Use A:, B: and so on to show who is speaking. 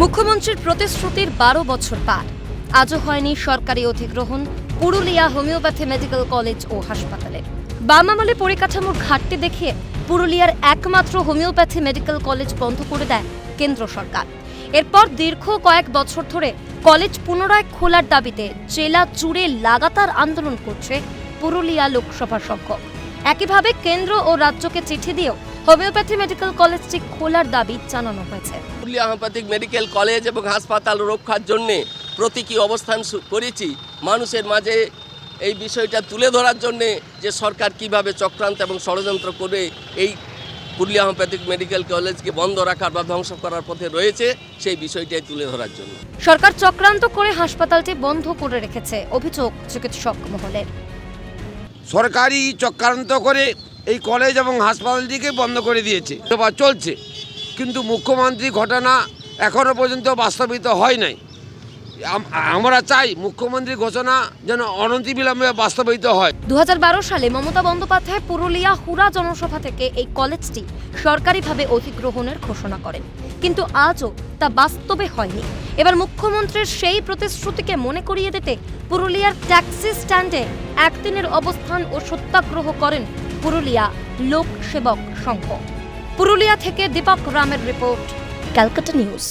A: মুখ্যমন্ত্রীর প্রতিশ্রুতির বারো বছর পার। আজও হয়নি সরকারি অধিগ্রহণ, পুরুলিয়া হোমিওপ্যাথি মেডিকেল কলেজ ও হাসপাতালে। বাম আমলে পরিকাঠামোর ঘাটতি দেখিয়ে পুরুলিয়ার একমাত্র হোমিওপ্যাথি মেডিকেল কলেজ বন্ধ করে দেয় কেন্দ্র সরকার। এরপর দীর্ঘ কয়েক বছর ধরে কলেজ পুনরায় খোলার দাবিতে জেলা জুড়ে লাগাতার আন্দোলন করছে পুরুলিয়া লোকসভা সংঘ। একইভাবে কেন্দ্র ও রাজ্যকে চিঠি দিয়েও হোমিওপ্যাথি মেডিকেল কলেজটি খোলার দাবি জানানো হয়েছে।
B: পুরুলিয়া হোমিওপ্যাথিক মেডিকেল কলেজ এবং হাসপাতাল রক্ষার জন্যে প্রতীকী অবস্থান করেছি মানুষের মাঝে এই বিষয়টা তুলে ধরার জন্যে যে সরকার কীভাবে চক্রান্ত এবং ষড়যন্ত্র করে এই পুরুলিয়া হোমিওপ্যাথিক মেডিকেল কলেজকে বন্ধ রাখার বা ধ্বংস করার পথে রয়েছে সেই বিষয়টাই তুলে ধরার জন্য।
A: সরকার চক্রান্ত করে হাসপাতালটি বন্ধ করে রেখেছে অভিযোগ চিকিৎসক মহলের।
C: সরকারি চক্রান্ত করে এই কলেজ এবং হাসপাতালটিকে বন্ধ করে দিয়েছে। বা চলছে। কিন্তু মুখ্যমন্ত্রী ঘটনা এখনও পর্যন্ত বাস্তবিত হয় নাই। আমরা চাই মুখ্যমন্ত্রী ঘোষণা যেন অনন্তি অনতিবিলম্বে বাস্তবায়িত হয়।
A: দু হাজার বারো সালে মমতা বন্দ্যোপাধ্যায় পুরুলিয়া হুরা জনসভা থেকে এই কলেজটি সরকারিভাবে অধিগ্রহণের ঘোষণা করেন। কিন্তু আজও তা বাস্তবে হয়নি। এবার মুখ্যমন্ত্রীর সেই প্রতিশ্রুতিকে মনে করিয়ে দিতে পুরুলিয়ার ট্যাক্সি স্ট্যান্ডে একদিনের অবস্থান ও সত্যাগ্রহ করেন পুরুলিয়া লোক সেবক সংঘ। পুরুলিয়া থেকে দীপক রামের রিপোর্ট ক্যালকাটা নিউজ।